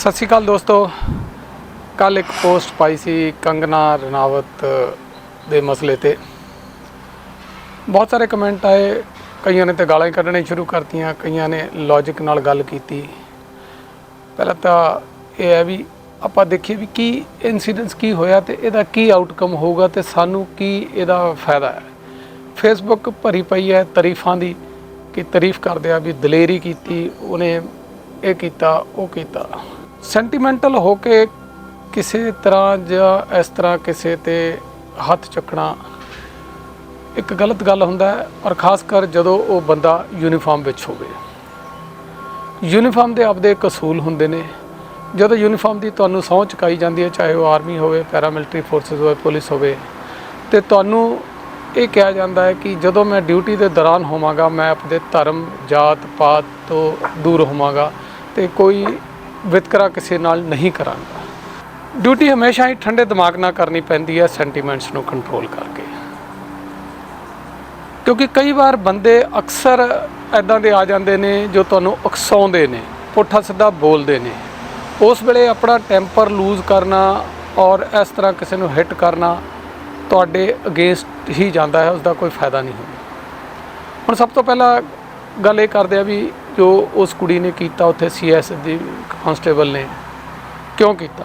ਸਤਿ ਸ਼੍ਰੀ ਅਕਾਲ ਦੋਸਤੋ। ਕੱਲ ਇੱਕ ਪੋਸਟ ਪਾਈ ਸੀ ਕੰਗਨਾ ਰਣਾਵਤ ਦੇ ਮਸਲੇ ਤੇ। ਬਹੁਤ ਸਾਰੇ ਕਮੈਂਟ ਆਏ, ਕਈਆਂ ਨੇ ਤੇ ਗਾਲਾਂ ਹੀ ਕੱਢਣੇ ਸ਼ੁਰੂ ਕਰਤੀਆਂ, ਕਈਆਂ ਨੇ ਲੌਜੀਕ ਨਾਲ ਗੱਲ ਕੀਤੀ। ਪਹਿਲਾਂ ਤਾਂ ਇਹ ਹੈ ਵੀ ਆਪਾਂ ਦੇਖੀਏ ਵੀ ਕੀ ਇਨਸੀਡੈਂਸ ਕੀ ਹੋਇਆ ਤੇ ਇਹਦਾ ਕੀ ਆਊਟਕਮ ਹੋਊਗਾ ਤੇ ਸਾਨੂੰ ਕੀ ਇਹਦਾ ਫਾਇਦਾ ਹੈ। ਫੇਸਬੁੱਕ ਭਰੀ ਪਈ ਹੈ ਤਾਰੀਫਾਂ ਦੀ ਕਿ ਤਾਰੀਫ ਕਰਦੇ ਆ ਵੀ ਦਲੇਰੀ ਕੀਤੀ, ਉਹਨੇ ਇਹ ਕੀਤਾ, ਉਹ ਕੀਤਾ। ਸੈਂਟੀਮੈਂਟਲ ਹੋ ਕੇ ਕਿਸੇ ਤਰ੍ਹਾਂ ਜਾਂ ਇਸ ਤਰ੍ਹਾਂ ਕਿਸੇ ਤੇ ਹੱਥ ਚੱਕਣਾ ਇੱਕ ਗਲਤ ਗੱਲ ਹੁੰਦਾ ਹੈ ਔਰ ਖਾਸ ਕਰ ਜਦੋਂ ਉਹ ਬੰਦਾ ਯੂਨੀਫਾਰਮ ਵਿੱਚ ਹੋਵੇ। ਯੂਨੀਫਾਰਮ ਦੇ ਆਪਦੇ ਇੱਕ ਅਸੂਲ ਹੁੰਦੇ ਨੇ। ਜਦੋਂ ਯੂਨੀਫਾਰਮ ਦੀ ਤੁਹਾਨੂੰ ਸਹੁੰ ਚੁਕਾਈ ਜਾਂਦੀ ਹੈ, ਚਾਹੇ ਉਹ ਆਰਮੀ ਹੋਵੇ, ਪੈਰਾਮਿਲਟਰੀ ਫੋਰਸਸ ਹੋਵੇ, ਪੁਲਿਸ ਹੋਵੇ, ਤੇ ਤੁਹਾਨੂੰ ਇਹ ਕਿਹਾ ਜਾਂਦਾ ਹੈ ਕਿ ਜਦੋਂ ਮੈਂ ਡਿਊਟੀ ਦੇ ਦੌਰਾਨ ਹੋਵਾਂਗਾ, ਮੈਂ ਆਪਣੇ ਧਰਮ ਜਾਤ ਪਾਤ ਤੋਂ ਦੂਰ ਹੋਵਾਂਗਾ, ਤੇ ਕੋਈ ਵਿਤਕਰਾ ਕਿਸੇ ਨਾਲ ਨਹੀਂ ਕਰਾਂਗਾ। ਡਿਊਟੀ ਹਮੇਸ਼ਾ ਹੀ ਠੰਡੇ ਦਿਮਾਗ ਨਾਲ ਕਰਨੀ ਪੈਂਦੀ ਹੈ, ਸੈਂਟੀਮੈਂਟਸ ਨੂੰ ਕੰਟਰੋਲ ਕਰਕੇ। ਕਿਉਂਕਿ ਕਈ ਵਾਰ ਬੰਦੇ ਅਕਸਰ ਐਦਾਂ ਦੇ ਆ ਜਾਂਦੇ ਨੇ ਜੋ ਤੁਹਾਨੂੰ ਉਕਸਾਉਂਦੇ ਨੇ, ਪੁੱਠਾ ਸਿੱਧਾ ਬੋਲਦੇ ਨੇ। ਉਸ ਵੇਲੇ ਆਪਣਾ ਟੈਂਪਰ ਲੂਜ਼ ਕਰਨਾ ਔਰ ਇਸ ਤਰ੍ਹਾਂ ਕਿਸੇ ਨੂੰ ਹਿੱਟ ਕਰਨਾ ਤੁਹਾਡੇ ਅਗੇਂਸਟ ਹੀ ਜਾਂਦਾ ਹੈ ਉਸ ਦਾ ਕੋਈ ਫਾਇਦਾ ਨਹੀਂ ਹੁੰਦਾ। ਹੁਣ ਸਭ ਤੋਂ ਪਹਿਲਾਂ ਗੱਲ ਇਹ ਕਰਦੇ ਆ ਵੀ ਜੋ ਉਸ ਕੁੜੀ ਨੇ ਕੀਤਾ, ਉੱਥੇ ਸੀਐਸ ਦੀ ਕਾਂਸਟੇਬਲ ਨੇ, ਕਿਉਂ ਕੀਤਾ?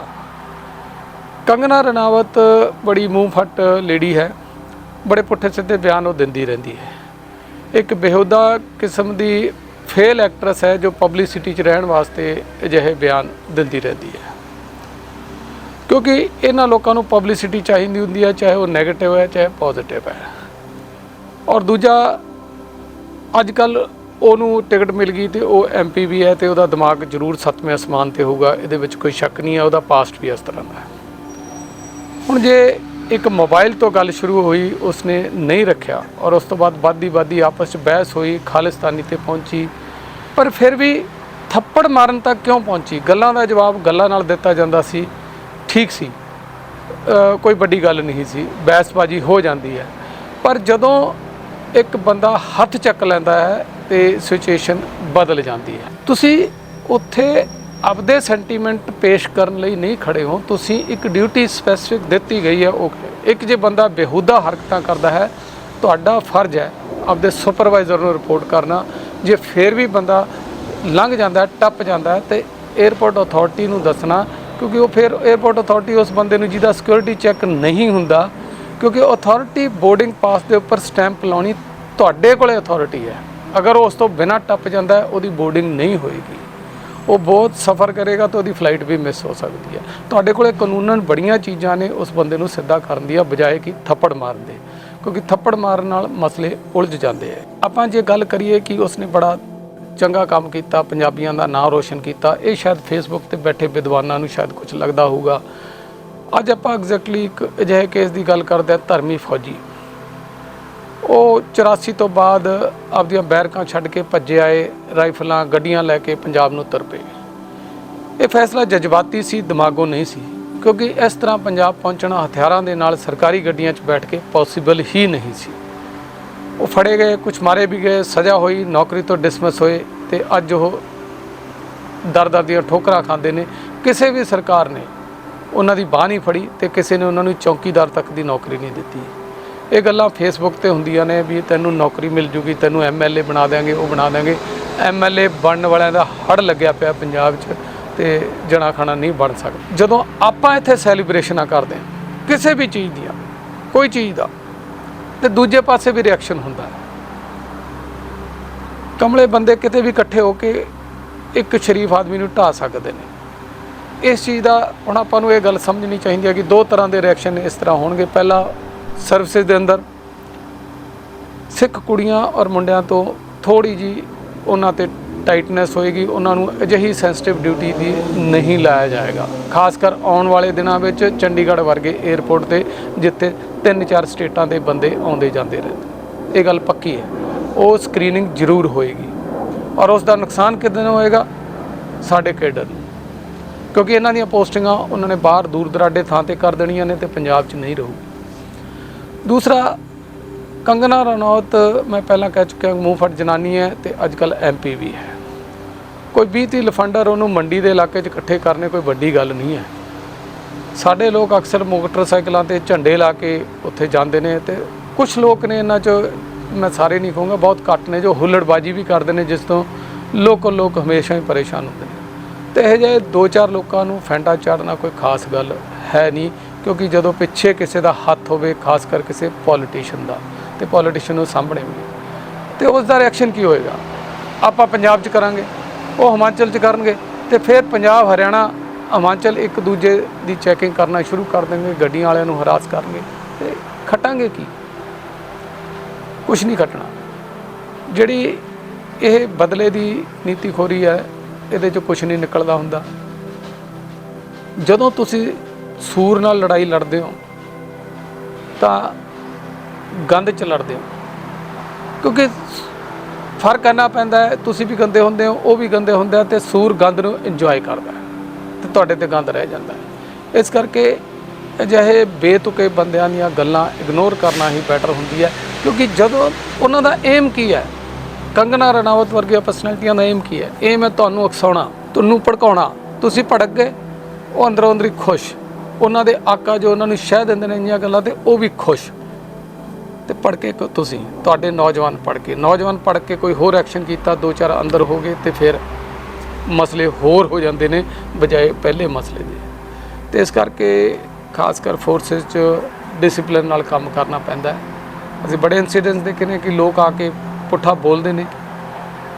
ਕੰਗਨਾ ਰਣਾਵਤ ਬੜੀ ਮੂੰਹ ਫੱਟ ਲੇਡੀ ਹੈ। ਬੜੇ ਪੁੱਠੇ ਸਿੱਧੇ ਬਿਆਨ ਉਹ ਦਿੰਦੀ ਰਹਿੰਦੀ ਹੈ। ਇੱਕ ਬੇਹੁਦਾ ਕਿਸਮ ਦੀ ਫੇਲ ਐਕਟਰੈਸ ਹੈ, ਜੋ ਪਬਲਿਸਿਟੀ 'ਚ ਰਹਿਣ ਵਾਸਤੇ ਅਜਿਹੇ ਬਿਆਨ ਦਿੰਦੀ ਰਹਿੰਦੀ ਹੈ। ਕਿਉਂਕਿ ਇਹਨਾਂ ਲੋਕਾਂ ਨੂੰ ਪਬਲਿਸਿਟੀ ਚਾਹੀਦੀ ਹੁੰਦੀ ਹੈ, ਚਾਹੇ ਉਹ 네ਗੇਟਿਵ ਹੈ, ਚਾਹੇ ਪੋਜ਼ਿਟਿਵ ਹੈ। ਔਰ ਦੂਜਾ ਅੱਜ ਕੱਲ ਉਹਨੂੰ ਟਿਕਟ ਮਿਲ ਗਈ ਤੇ ਉਹ ਐਮਪੀ ਵੀ ਹੈ ਤੇ ਉਹਦਾ ਦਿਮਾਗ ਜ਼ਰੂਰ ਸੱਤਵੇਂ ਅਸਮਾਨ ਤੇ ਹੋਊਗਾ, ਇਹਦੇ ਵਿੱਚ ਕੋਈ ਸ਼ੱਕ ਨਹੀਂ ਹੈ, ਉਹਦਾ ਪਾਸਟ ਵੀ ਇਸ ਤਰ੍ਹਾਂ ਦਾ ਹੈ। ਹੁਣ ਜੇ ਇੱਕ ਮੋਬਾਈਲ ਤੋਂ ਗੱਲ ਸ਼ੁਰੂ ਹੋਈ, ਉਸਨੇ ਨਹੀਂ ਰੱਖਿਆ ਔਰ ਉਸ ਤੋਂ ਬਾਅਦ ਵਾਦੀ ਵਾਦੀ ਆਪਸ ਵਿੱਚ ਬਹਿਸ ਹੋਈ, ਖਾਲਿਸਤਾਨੀ ਤੇ ਪਹੁੰਚੀ, ਪਰ ਫਿਰ ਵੀ ਥੱਪੜ ਮਾਰਨ ਤੱਕ ਕਿਉਂ ਪਹੁੰਚੀ? ਗੱਲਾਂ ਦਾ ਜਵਾਬ ਗੱਲਾਂ ਨਾਲ ਦਿੱਤਾ ਜਾਂਦਾ ਸੀ, ਠੀਕ ਸੀ। ਕੋਈ ਵੱਡੀ ਗੱਲ ਨਹੀਂ ਸੀ, ਬਹਿਸਬਾਜ਼ੀ ਹੋ ਜਾਂਦੀ ਹੈ। ਪਰ ਜਦੋਂ ਇੱਕ ਬੰਦਾ ਹੱਥ ਚੱਕ ਲੈਂਦਾ ਹੈ ਤੇ ਸਿਚੁਏਸ਼ਨ ਬਦਲ ਜਾਂਦੀ ਹੈ। ਤੁਸੀਂ ਉੱਥੇ ਆਪਦੇ ਸੈਂਟੀਮੈਂਟ ਪੇਸ਼ ਕਰਨ ਲਈ ਨਹੀਂ ਖੜੇ ਹੋ। ਤੁਸੀਂ ਇੱਕ ਡਿਊਟੀ ਸਪੈਸਿਫਿਕ ਦਿੱਤੀ ਗਈ ਹੈ, ਉਹ ਇੱਕ ਜੇ ਬੰਦਾ ਬੇਹੂਦਾ ਹਰਕਤਾਂ ਕਰਦਾ ਹੈ, ਤੁਹਾਡਾ ਫਰਜ਼ ਹੈ ਆਪਦੇ ਸੁਪਰਵਾਈਜ਼ਰ ਨੂੰ ਰਿਪੋਰਟ ਕਰਨਾ। ਜੇ ਫਿਰ ਵੀ ਬੰਦਾ ਲੰਘ ਜਾਂਦਾ ਟੱਪ ਜਾਂਦਾ ਹੈ, ਤੇ 에ਅਰਪੋਰਟ ਅਥਾਰਟੀ ਨੂੰ ਦੱਸਣਾ, ਕਿਉਂਕਿ ਉਹ ਫਿਰ 에ਅਰਪੋਰਟ ਅਥਾਰਟੀ ਉਸ ਬੰਦੇ ਨੂੰ ਜਿਹਦਾ ਸਿਕਿਉਰਿਟੀ ਚੈੱਕ ਨਹੀਂ ਹੁੰਦਾ ਕਿਉਂਕਿ ਅਥਾਰਟੀ ਬੋਰਡਿੰਗ ਪਾਸ ਦੇ ਉੱਪਰ ਸਟੈਂਪ ਲਾਉਣੀ ਤੁਹਾਡੇ ਕੋਲੇ ਅਥਾਰਟੀ ਹੈ। ਅਗਰ ਉਹ ਉਸ ਤੋਂ ਬਿਨਾਂ ਟੱਪ ਜਾਂਦਾ, ਉਹਦੀ ਬੋਰਡਿੰਗ ਨਹੀਂ ਹੋਏਗੀ। ਉਹ ਬਹੁਤ ਸਫਰ ਕਰੇਗਾ ਤਾਂ ਉਹਦੀ ਫਲਾਈਟ ਵੀ ਮਿਸ ਹੋ ਸਕਦੀ ਹੈ। ਤੁਹਾਡੇ ਕੋਲੇ ਕਾਨੂੰਨਨ ਬੜੀਆਂ ਚੀਜ਼ਾਂ ਨੇ, ਉਸ ਬੰਦੇ ਨੂੰ ਸਿੱਧਾ ਕਰਨ ਦੀ ਆ, ਬਜਾਏ ਕਿ ਥੱਪੜ ਮਾਰਨ ਦੇ। ਕਿਉਂਕਿ ਥੱਪੜ ਮਾਰਨ ਨਾਲ ਮਸਲੇ ਉਲਝ ਜਾਂਦੇ ਆ। ਆਪਾਂ ਜੇ ਗੱਲ ਕਰੀਏ ਕਿ ਉਸਨੇ ਬੜਾ ਚੰਗਾ ਕੰਮ ਕੀਤਾ, ਪੰਜਾਬੀਆਂ ਦਾ ਨਾਂ ਰੋਸ਼ਨ ਕੀਤਾ, ਇਹ ਸ਼ਾਇਦ ਫੇਸਬੁੱਕ ਤੇ ਬੈਠੇ ਵਿਦਵਾਨਾਂ ਨੂੰ ਸ਼ਾਇਦ ਕੁਝ ਲੱਗਦਾ ਹੋਊਗਾ। ਅੱਜ ਆਪਾਂ ਐਗਜ਼ੈਕਟਲੀ ਇੱਕ ਅਜਿਹੇ ਕੇਸ ਦੀ ਗੱਲ ਕਰਦੇ ਹਾਂ, ਧਰਮੀ ਫੌਜੀ। ਉਹ 84 ਤੋਂ ਬਾਅਦ ਆਪਦੀਆਂ ਬੈਰਕਾਂ ਛੱਡ ਕੇ ਭੱਜੇ ਆਏ, ਰਾਈਫਲਾਂ, ਗੱਡੀਆਂ ਲੈ ਕੇ ਪੰਜਾਬ ਨੂੰ ਤੁਰ ਪਏ। ਇਹ ਫੈਸਲਾ ਜਜ਼ਬਾਤੀ ਸੀ, ਦਿਮਾਗੋਂ ਨਹੀਂ ਸੀ, ਕਿਉਂਕਿ ਇਸ ਤਰ੍ਹਾਂ ਪੰਜਾਬ ਪਹੁੰਚਣਾ ਹਥਿਆਰਾਂ ਦੇ ਨਾਲ ਸਰਕਾਰੀ ਗੱਡੀਆਂ 'ਚ ਬੈਠ ਕੇ ਪੋਸੀਬਲ ਹੀ ਨਹੀਂ ਸੀ। ਉਹ ਫੜੇ ਗਏ ਕੁਝ ਮਾਰੇ ਵੀ ਗਏ, ਸਜ਼ਾ ਹੋਈ, ਨੌਕਰੀ ਤੋਂ ਡਿਸਮਿਸ ਹੋਏ ਤੇ ਅੱਜ ਉਹ ਦਰ ਦਰ ਦੀਆਂ ਠੋਕਰਾਂ ਖਾਂਦੇ ਨੇ। ਕਿਸੇ ਵੀ ਸਰਕਾਰ ਨੇ ਉਹਨਾਂ ਦੀ ਬਾਹ ਨਹੀਂ ਫੜੀ ਤੇ ਕਿਸੇ ਨੇ ਉਹਨਾਂ ਨੂੰ ਚੌਕੀਦਾਰ ਤੱਕ ਦੀ ਨੌਕਰੀ ਨਹੀਂ ਦਿੱਤੀ। ਇਹ ਗੱਲਾਂ ਫੇਸਬੁੱਕ ਤੇ ਹੁੰਦੀਆਂ ਨੇ ਵੀ ਤੈਨੂੰ ਨੌਕਰੀ ਮਿਲ ਜੂਗੀ, ਤੈਨੂੰ ਐਮਐਲਏ ਬਣਾ ਦੇਾਂਗੇ ਉਹ ਬਣਾ ਦੇਾਂਗੇ ਐਮਐਲਏ ਬਣਨ ਵਾਲਿਆਂ ਦਾ ਹੜ ਲੱਗਿਆ ਪਿਆ ਪੰਜਾਬ 'ਚ ਤੇ ਜਣਾ ਖਾਣਾ ਨਹੀਂ ਬਣ ਸਕਦਾ। ਜਦੋਂ ਆਪਾਂ ਇੱਥੇ ਸੈਲੀਬ੍ਰੇਸ਼ਨਾਂ ਕਰਦੇ ਹਾਂ, ਕਿਸੇ ਵੀ ਚੀਜ਼ ਦੀਆਂ, ਕੋਈ ਚੀਜ਼ ਦਾ, ਤੇ ਦੂਜੇ ਪਾਸੇ ਵੀ ਰਿਐਕਸ਼ਨ ਹੁੰਦਾ ਹੈ। ਕਮਲੇ ਬੰਦੇ ਕਿਤੇ ਵੀ ਇਕੱਠੇ ਹੋ ਕੇ ਇੱਕ ਸ਼ਰੀਫ ਆਦਮੀ ਨੂੰ ਢਾ ਸਕਦੇ ਨੇ। ਇਸ ਚੀਜ਼ ਦਾ ਹੁਣ ਆਪਾਂ ਨੂੰ ਇਹ ਗੱਲ ਸਮਝਣੀ ਚਾਹੀਦੀ ਹੈ ਕਿ ਦੋ ਤਰ੍ਹਾਂ ਦੇ ਰਿਐਕਸ਼ਨ ਇਸ ਤਰ੍ਹਾਂ ਹੋਣਗੇ। ਪਹਿਲਾ ਸਰਵਿਸਿਜ਼ ਦੇ ਅੰਦਰ ਸਿੱਖ ਕੁੜੀਆਂ ਔਰ ਮੁੰਡਿਆਂ ਤੋਂ ਥੋੜੀ ਜੀ ਉਹਨਾਂ ਤੇ ਟਾਈਟਨੈਸ ਹੋਏਗੀ, ਉਹਨਾਂ ਨੂੰ ਅਜਿਹੀ ਸੈਂਸਿਟਿਵ ਡਿਊਟੀ ਦੀ ਨਹੀਂ ਲਾਇਆ ਜਾਏਗਾ। ਖਾਸ ਕਰ ਆਉਣ ਵਾਲੇ ਦਿਨਾਂ ਵਿੱਚ ਚੰਡੀਗੜ੍ਹ ਵਰਗੇ 에ਅਰਪੋਰਟ ਤੇ, ਜਿੱਥੇ ਤਿੰਨ ਚਾਰ ਸਟੇਟਾਂ ਦੇ ਬੰਦੇ ਆਉਂਦੇ ਜਾਂਦੇ ਰਹਿੰਦੇ ਇਹ ਗੱਲ ਪੱਕੀ ਹੈ। ਉਹ ਸਕਰੀਨਿੰਗ ਜ਼ਰੂਰ ਹੋਏਗੀ। ਔਰ ਉਸ ਦਾ ਨੁਕਸਾਨ ਕਿਦਾਂ ਹੋਏਗਾ? ਸਾਡੇ ਕੇਡਰ ਨੂੰ ਕਿਉਂਕਿ ਇਹਨਾਂ ਦੀਆਂ ਪੋਸਟਿੰਗਾਂ ਉਹਨਾਂ ਨੇ ਬਾਹਰ ਦੂਰ ਦਰਾਡੇ ਥਾਂ ਤੇ ਕਰ ਦੇਣੀਆਂ ਨੇ ਤੇ ਪੰਜਾਬ 'ਚ ਨਹੀਂ ਰਹੂ। ਦੂਸਰਾ, ਕੰਗਨਾ ਰਣੌਤ ਮੈਂ ਪਹਿਲਾਂ ਕਹਿ ਚੁੱਕਿਆ ਮੂੰਹ ਫਟ ਜਨਾਨੀ ਹੈ ਤੇ ਅੱਜ ਕੱਲ ਐਮਪੀ ਵੀ ਹੈ। ਕੋਈ 20 30 ਲਫੰਡਰ ਉਹਨੂੰ ਮੰਡੀ ਦੇ ਇਲਾਕੇ 'ਚ ਇਕੱਠੇ ਕਰਨੇ ਕੋਈ ਵੱਡੀ ਗੱਲ ਨਹੀਂ ਹੈ। ਸਾਡੇ ਲੋਕ ਅਕਸਰ ਮੋਟਰਸਾਈਕਲਾਂ ਤੇ ਝੰਡੇ ਲਾ ਕੇ ਉੱਥੇ ਜਾਂਦੇ ਨੇ ਤੇ ਕੁਝ ਲੋਕ ਨੇ ਇਹਨਾਂ 'ਚ, ਮੈਂ ਸਾਰੇ ਨਹੀਂ ਕਹੂੰਗਾ, ਬਹੁਤ ਘੱਟ ਨੇ ਜੋ ਹੁੱਲੜਬਾਜੀ ਵੀ ਕਰਦੇ ਨੇ, ਜਿਸ ਤੋਂ ਲੋਕਲ ਲੋਕ ਹਮੇਸ਼ਾ ਹੀ ਪਰੇਸ਼ਾਨ ਹੁੰਦੇ ਨੇ। ਤੇ ਇਹ ਜਿਹੇ ਦੋ ਚਾਰ ਲੋਕਾਂ ਨੂੰ ਫੈਂਟਾ ਚਾੜਨਾ ਕੋਈ ਖਾਸ ਗੱਲ ਹੈ ਨਹੀਂ, ਕਿਉਂਕਿ ਜਦੋਂ ਪਿੱਛੇ ਕਿਸੇ ਦਾ ਹੱਥ ਹੋਵੇ, ਖਾਸ ਕਰ ਕਿਸੇ ਪੋਲੀਟੀਸ਼ੀਅਨ ਦਾ, ਤੇ ਪੋਲੀਟੀਸ਼ੀਅਨ ਨੂੰ ਸਾਹਮਣੇ ਵੀ ਤੇ ਉਸ ਦਾ ਰਿਐਕਸ਼ਨ ਕੀ ਹੋਏਗਾ? ਆਪਾਂ ਪੰਜਾਬ 'ਚ ਕਰਾਂਗੇ, ਉਹ ਹਿਮਾਚਲ 'ਚ ਕਰਨਗੇ, ਤੇ ਫਿਰ ਪੰਜਾਬ, ਹਰਿਆਣਾ, ਹਿਮਾਚਲ ਇੱਕ ਦੂਜੇ ਦੀ ਚੈਕਿੰਗ ਕਰਨਾ ਸ਼ੁਰੂ ਕਰ ਦੇਣਗੇ, ਗੱਡੀਆਂ ਵਾਲਿਆਂ ਨੂੰ ਹਰਾਸ ਕਰਨਗੇ, ਤੇ ਖਟਾਂਗੇ ਕੀ? ਕੁਝ ਨਹੀਂ ਖਟਣਾ। ਜਿਹੜੀ ਇਹ ਬਦਲੇ ਦੀ ਨੀਤੀ ਖੋਰੀ ਹੈ ਇਹਦੇ 'ਚ ਕੁਝ ਨਹੀਂ ਨਿਕਲਦਾ ਹੁੰਦਾ। ਜਦੋਂ ਤੁਸੀਂ ਸੂਰ ਨਾਲ ਲੜਾਈ ਲੜਦੇ ਹੋ, ਤਾਂ ਗੰਦ 'ਚ ਲੜਦੇ ਹੋ। ਕਿਉਂਕਿ ਫ਼ਰਕ ਕਰਨਾ ਪੈਂਦਾ ਹੈ, ਤੁਸੀਂ ਵੀ ਗੰਦੇ ਹੁੰਦੇ ਹੋ, ਉਹ ਵੀ ਗੰਦੇ ਹੁੰਦੇ ਆ, ਤੇ ਸੂਰ ਗੰਦ ਨੂੰ ਇੰਜੋਏ ਕਰਦਾ ਹੈ, ਤੇ ਤੁਹਾਡੇ ਤੇ ਗੰਦ ਰਹਿ ਜਾਂਦਾ ਹੈ। ਇਸ ਕਰਕੇ ਅਜਿਹੇ ਬੇਤੁਕੇ ਬੰਦਿਆਂ ਦੀਆਂ ਗੱਲਾਂ ਇਗਨੋਰ ਕਰਨਾ ਹੀ ਬੈਟਰ ਹੁੰਦੀ ਹੈ, ਕਿਉਂਕਿ ਜਦੋਂ ਉਹਨਾਂ ਦਾ ਏਮ ਕੀ ਹੈ ਕੰਗਨਾ ਰਣਾਵਤ ਵਰਗੀਆਂ ਪਰਸਨੈਲਿਟੀਆਂ ਦਾ ਏਮ ਕੀ ਹੈ? ਏਮ ਹੈ ਤੁਹਾਨੂੰ ਉਕਸਾਉਣਾ ਤੁਹਾਨੂੰ ਭੜਕਾਉਣਾ। ਤੁਸੀਂ ਭੜਕ ਗਏ, ਉਹ ਅੰਦਰੋਂ ਅੰਦਰੀ ਖੁਸ਼। ਉਹਨਾਂ ਦੇ ਆਕਾ ਜੋ ਉਹਨਾਂ ਨੂੰ ਸ਼ਹਿ ਦਿੰਦੇ ਨੇ ਇੰਨੀਆਂ ਗੱਲਾਂ ਤੇ ਉਹ ਵੀ ਖੁਸ਼। ਤੇ ਪੜ ਕੇ ਤੁਸੀਂ? ਤੁਹਾਡੇ ਨੌਜਵਾਨ ਪੜ ਕੇ ਨੌਜਵਾਨ ਪੜ ਕੇ ਕੋਈ ਹੋਰ ਐਕਸ਼ਨ ਕੀਤਾ, ਦੋ ਚਾਰ ਅੰਦਰ ਹੋ ਗਏ ਤੇ ਫਿਰ ਮਸਲੇ ਹੋਰ ਹੋ ਜਾਂਦੇ ਨੇ, ਬਜਾਏ ਪਹਿਲੇ ਮਸਲੇ ਦੇ। ਤੇ ਇਸ ਕਰਕੇ ਖਾਸ ਕਰ ਫੋਰਸਸ 'ਚ ਡਿਸਪਲਿਨ ਨਾਲ ਕੰਮ ਕਰਨਾ ਪੈਂਦਾ ਅਸੀਂ ਬੜੇ ਇਨਸੀਡੈਂਟਸ ਦੇਖੇ ਨੇ ਕਿ ਲੋਕ ਆ ਕੇ ਪੁੱਠਾ ਬੋਲਦੇ ਨੇ।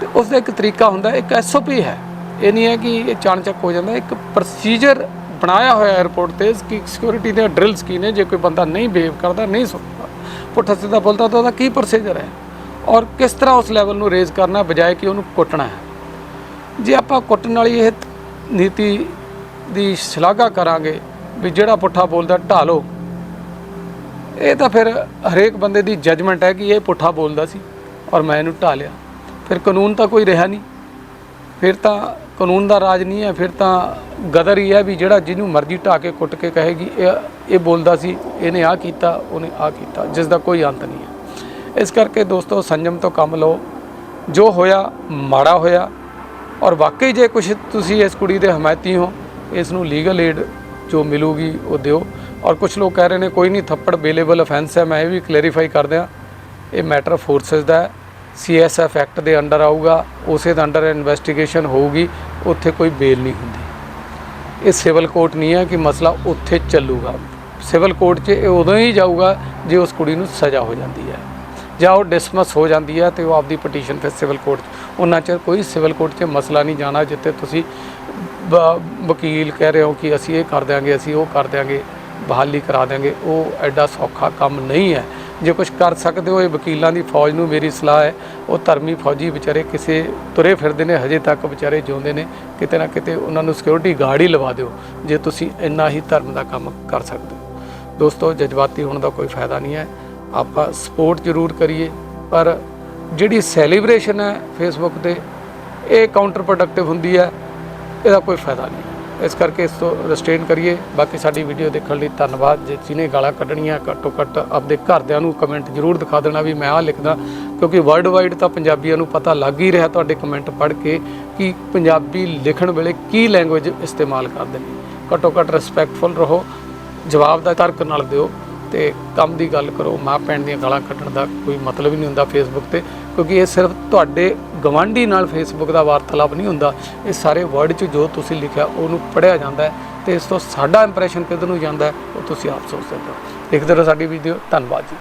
ਤੇ ਉਸ ਦਾ ਇੱਕ ਤਰੀਕਾ ਹੁੰਦਾ, ਇੱਕ ਐਸਓਪੀ ਹੈ। ਇਹ ਨਹੀਂ ਹੈ ਕਿ ਇਹ ਚਾਣਚੱਕ ਹੋ ਜਾਂਦਾ। ਇੱਕ ਪ੍ਰੋਸੀਜਰ ਬਣਾਇਆ ਹੋਇਆ 에어ਪੋਰਟ ਤੇ ਕਿ ਸਿਕਿਉਰਿਟੀ ਦੇ ਡਰਿਲਸ ਕੀ ਨੇ, ਜੇ ਕੋਈ ਬੰਦਾ ਨਹੀਂ ਬਿਹੇਵ ਕਰਦਾ, ਨਹੀਂ ਸੁਣਦਾ, ਪੁੱਠਾ ਸਿੱਧਾ ਬੋਲਦਾ, ਤਾਂ ਉਹਦਾ ਕੀ ਪ੍ਰੋਸੀਜਰ ਹੈ? ਔਰ ਕਿਸ ਤਰ੍ਹਾਂ ਉਸ ਲੈਵਲ ਨੂੰ ਰੇਜ਼ ਕਰਨਾ, ਬਜਾਏ ਕਿ ਉਹਨੂੰ ਕੁੱਟਣਾ ਹੈ? ਜੇ ਆਪਾਂ ਕੁੱਟਣ ਵਾਲੀ ਇਹ ਨੀਤੀ ਦੀ ਸ਼ਲਾਘਾ ਕਰਾਂਗੇ, ਵੀ ਜਿਹੜਾ ਪੁੱਠਾ ਬੋਲਦਾ, ਢਾਲੋ, ਇਹ ਤਾਂ ਫਿਰ ਹਰੇਕ ਬੰਦੇ ਦੀ ਜੱਜਮੈਂਟ ਹੈ ਕਿ ਇਹ ਪੁੱਠਾ ਬੋਲਦਾ ਸੀ। ਔਰ ਮੈਂ ਇਹਨੂੰ ਢਾਲਿਆ ਫਿਰ ਕਾਨੂੰਨ ਤਾਂ ਕੋਈ ਰਿਹਾ ਨਹੀਂ। ਫਿਰ ਤਾਂ ਕਾਨੂੰਨ ਦਾ ਰਾਜ ਨਹੀਂ ਹੈ, ਫਿਰ ਤਾਂ ਗਦਰ ਹੀ ਹੈ ਵੀ ਜਿਹੜਾ ਜਿਹਨੂੰ ਮਰਜ਼ੀ ਢਾ ਕੇ ਕੁੱਟ ਕੇ ਕਹੇਗੀ, ਇਹ ਇਹ ਬੋਲਦਾ ਸੀ, ਇਹਨੇ ਆ ਕੀਤਾ, ਉਹਨੇ ਆ ਕੀਤਾ, ਜਿਸ ਦਾ ਕੋਈ ਅੰਤ ਨਹੀਂ ਹੈ। ਇਸ ਕਰਕੇ ਦੋਸਤੋ, ਸੰਜਮ ਤੋਂ ਕੰਮ ਲਓ। ਜੋ ਹੋਇਆ, ਮਾੜਾ ਹੋਇਆ। ਔਰ ਵਾਕਈ ਜੇ ਕੁਝ ਤੁਸੀਂ ਇਸ ਕੁੜੀ ਦੇ ਹਮਾਇਤੀ ਹੋ, ਇਸ ਨੂੰ ਲੀਗਲ ਏਡ ਜੋ ਮਿਲੂਗੀ, ਉਹ ਦਿਓ। ਔਰ ਕੁਝ ਲੋਕ ਕਹਿ ਰਹੇ ਨੇ, ਕੋਈ ਨਹੀਂ, ਥੱਪੜ ਬੇਲੇਬਲ ਅਫੈਂਸ ਹੈ, ਮੈਂ ਇਹ ਵੀ ਕਲੈਰੀਫਾਈ ਕਰ ਦਿਆਂ। ਇਹ ਮੈਟਰ ਫੋਰਸਸ ਦਾ ਹੈ ਸੀਐਸਐਫ ਐਕਟ ਦੇ ਅੰਡਰ ਆਊਗਾ, ਉਸੇ ਦੇ ਅੰਡਰ ਇਨਵੈਸਟੀਗੇਸ਼ਨ ਹੋਊਗੀ, ਉੱਥੇ ਕੋਈ ਬੇਲ ਨਹੀਂ ਹੁੰਦੀ। ਇਹ ਸਿਵਲ ਕੋਰਟ ਨਹੀਂ ਹੈ ਕਿ ਮਸਲਾ ਉੱਥੇ ਚੱਲੂਗਾ। ਸਿਵਲ ਕੋਰਟ 'ਚ ਇਹ ਉਦੋਂ ਹੀ ਜਾਊਗਾ ਜੇ ਉਸ ਕੁੜੀ ਨੂੰ ਸਜ਼ਾ ਹੋ ਜਾਂਦੀ ਹੈ। ਜਾਂ ਉਹ ਡਿਸਮਿਸ ਹੋ ਜਾਂਦੀ ਹੈ ਤੇ ਉਹ ਆਪਦੀ ਪਟੀਸ਼ਨ ਫਿਰ ਸਿਵਲ ਕੋਰਟ 'ਚ। ਉਹਨਾਂ 'ਚ ਕੋਈ ਸਿਵਲ ਕੋਰਟ 'ਚ ਮਸਲਾ ਨਹੀਂ ਜਾਣਾ ਜਿੱਥੇ ਤੁਸੀਂ ਵਕੀਲ ਕਹਿ ਰਹੇ ਹੋ ਕਿ ਅਸੀਂ ਇਹ ਕਰ ਦਿਆਂਗੇ, ਅਸੀਂ ਉਹ ਕਰ ਦਿਆਂਗੇ, ਬਹਾਲੀ ਕਰਾ ਦਿਆਂਗੇ। ਉਹ ਐਡਾ ਸੌਖਾ ਕੰਮ ਨਹੀਂ ਹੈ। ਜੇ ਕੁਝ ਕਰ ਸਕਦੇ ਹੋ, ਇਹ ਵਕੀਲਾਂ ਦੀ ਫੌਜ ਨੂੰ ਮੇਰੀ ਸਲਾਹ ਹੈ। ਉਹ ਧਰਮੀ ਫੌਜੀ ਵਿਚਾਰੇ ਕਿਸੇ ਤੁਰੇ ਫਿਰਦੇ ਨੇ, ਹਜੇ ਤੱਕ ਵਿਚਾਰੇ ਜਿਉਂਦੇ ਨੇ। ਕਿਤੇ ਨਾ ਕਿਤੇ ਉਹਨਾਂ ਨੂੰ ਸਿਕਿਉਰਿਟੀ ਗਾਰਡ ਹੀ ਲਵਾ ਦਿਓ, ਜੇ ਤੁਸੀਂ ਇੰਨਾ ਹੀ ਧਰਮ ਦਾ ਕੰਮ ਕਰ ਸਕਦੇ ਹੋ। ਦੋਸਤੋ, ਜਜ਼ਬਾਤੀ ਹੋਣ ਦਾ ਕੋਈ ਫਾਇਦਾ ਨਹੀਂ ਹੈ। ਆਪਾਂ ਸਪੋਰਟ ਜ਼ਰੂਰ ਕਰੀਏ, ਪਰ ਜਿਹੜੀ ਸੈਲੀਬ੍ਰੇਸ਼ਨ ਹੈ ਫੇਸਬੁੱਕ ਤੇ, ਇਹ ਕਾਊਂਟਰ ਪ੍ਰੋਡਕਟਿਵ ਹੁੰਦੀ ਹੈ, ਇਹਦਾ ਕੋਈ ਫਾਇਦਾ ਨਹੀਂ। ਇਸ ਕਰਕੇ ਇਸ ਤੋਂ ਰੈਸਟ੍ਰੇਨ ਕਰੀਏ। ਬਾਕੀ ਸਾਡੀ ਵੀਡੀਓ ਦੇਖਣ ਲਈ ਧੰਨਵਾਦ। ਜੇ ਜਿਹਨੇ ਗਾਲਾਂ ਕੱਢਣੀਆਂ, ਘੱਟੋ ਘੱਟ ਆਪਦੇ ਘਰਦਿਆਂ ਨੂੰ ਕਮੈਂਟ ਜ਼ਰੂਰ ਦਿਖਾ ਦੇਣਾ ਵੀ ਮੈਂ ਆਹ ਲਿਖਦਾ। ਕਿਉਂਕਿ ਵਰਲਡ ਵਾਈਡ ਤਾਂ ਪੰਜਾਬੀਆਂ ਨੂੰ ਪਤਾ ਲੱਗ ਹੀ ਰਿਹਾ ਤੁਹਾਡੇ ਕਮੈਂਟ ਪੜ੍ਹ ਕੇ ਕਿ ਪੰਜਾਬੀ ਲਿਖਣ ਵੇਲੇ ਕੀ ਲੈਂਗੁਏਜ ਇਸਤੇਮਾਲ ਕਰਦੇ ਨੇ। ਘੱਟੋ ਘੱਟ ਰਿਸਪੈਕਟਫੁਲ ਰਹੋ, ਜਵਾਬ ਦਾ ਤਰਕ ਨਾਲ ਦਿਓ ਤੇ ਕੰਮ ਦੀ ਗੱਲ ਕਰੋ। ਮਾਂ ਭੈਣ ਦੀਆਂ ਗਾਲਾਂ ਕੱਢਣ ਦਾ ਕੋਈ ਮਤਲਬ ਹੀ ਨਹੀਂ ਹੁੰਦਾ ਫੇਸਬੁੱਕ ਤੇ। ਕਿਉਂਕਿ ਇਹ ਸਿਰਫ ਤੁਹਾਡੇ ਗਵਾਂਢੀ ਨਾਲ ਫੇਸਬੁੱਕ ਦਾ ਵਾਰਤਾਲਾਪ ਨਹੀਂ ਹੁੰਦਾ। ਇਹ ਸਾਰੇ ਵਰਡ 'ਚ ਜੋ ਤੁਸੀਂ ਲਿਖਿਆ, ਉਹਨੂੰ ਪੜ੍ਹਿਆ ਜਾਂਦਾ ਹੈ ਤੇ ਇਸ ਤੋਂ ਸਾਡਾ ਇੰਪ੍ਰੈਸ਼ਨ ਕਿੱਧਰ ਨੂੰ ਜਾਂਦਾ ਹੈ, ਉਹ ਤੁਸੀਂ ਆਪ ਸੋਚ ਸਕਦੇ ਹੋ। ਦੇਖਦੇ ਰਹੋ ਸਾਡੀ ਵੀਡੀਓ ਧੰਨਵਾਦ ਜੀ।